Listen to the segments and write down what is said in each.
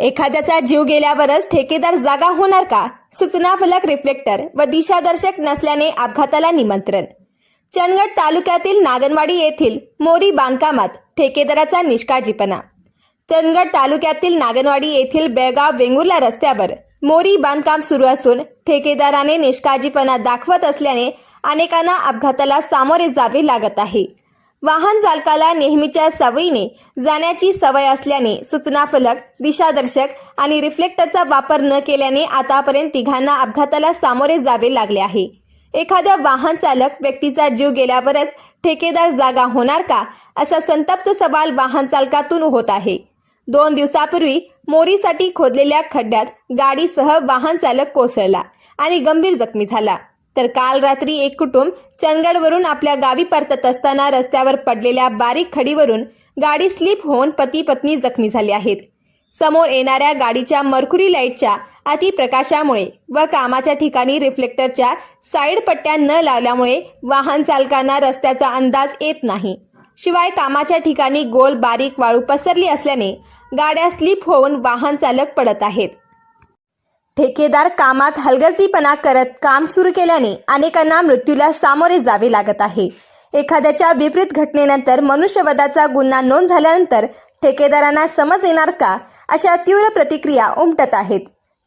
एखाद्याचा जीव गेल्यावरच ठेकेदार जागा होणार का? सूचना फलक रिफ्लेक्टर व दिशादर्शक नसल्याने अपघाताला निमंत्रण. चंदगड तालुक्यातील नागनवाडी येथील मोरी बांधकामात ठेकेदाराचा निष्काळजीपणा. चंदगड तालुक्यातील नागनवाडी येथील बेळगाव वेंगुर्ला रस्त्यावर मोरी बांधकाम सुरू असून ठेकेदाराने निष्काळजीपणा दाखवत असल्याने अनेकांना अपघाताला सामोरे जावे लागत आहे. वाहन चालकाला नेहमीच्या सवयीने जाण्याची सवय असल्याने सूचना फलक दिशादर्शक आणि रिफ्लेक्टरचा वापर न केल्याने आतापर्यंत तिघांना अपघाताला सामोरे जावे लागले आहे. एखाद्या वाहन चालक व्यक्तीचा जीव गेल्यावरच ठेकेदार जागा होणार का असा संतप्त सवाल वाहन चालकातून होत आहे. दोन दिवसापूर्वी मोरीसाठी खोदलेल्या खड्ड्यात गाडीसह वाहन चालक कोसळला आणि गंभीर जखमी झाला. तर काल रात्री एक कुटुंब चंदगडवरून आपल्या गावी परतत असताना रस्त्यावर पडलेल्या बारीक खडीवरून गाडी स्लिप होऊन पती पत्नी जखमी झाले आहेत. समोर येणाऱ्या गाडीच्या मरकुरी लाईटच्या अतिप्रकाशामुळे व कामाच्या ठिकाणी रिफ्लेक्टरच्या साईड पट्ट्या न लावल्यामुळे वाहन चालकांना रस्त्याचा अंदाज येत नाही. शिवाय कामाच्या ठिकाणी गोल बारीक वाळू पसरली असल्याने गाड्या स्लिप होऊन वाहन चालक पडत आहेत. ठेकेदार कामात हलगर्जीपणा करत काम सुरू केल्याने अनेकांना मृत्यूला सामोरे जावे लागत आहे. एखाद्याच्या विपरीत घटनेनंतर मनुष्यवधाचा गुन्हा नोंद झाल्यानंतर ठेकेदारांना समज येणार का? अशा तीव्र प्रतिक्रिया उमटत आहेत.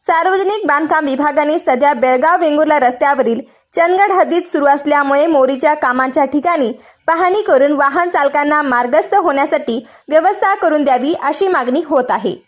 सार्वजनिक बांधकाम विभागाने सध्या बेळगाव वेंगुर्ला रस्त्यावरील चंदगड हद्दीत सुरू असल्यामुळे मोरीच्या कामांच्या ठिकाणी पाहणी करून वाहन चालकांना मार्गस्थ होण्यासाठी व्यवस्था करून द्यावी अशी मागणी होत आहे.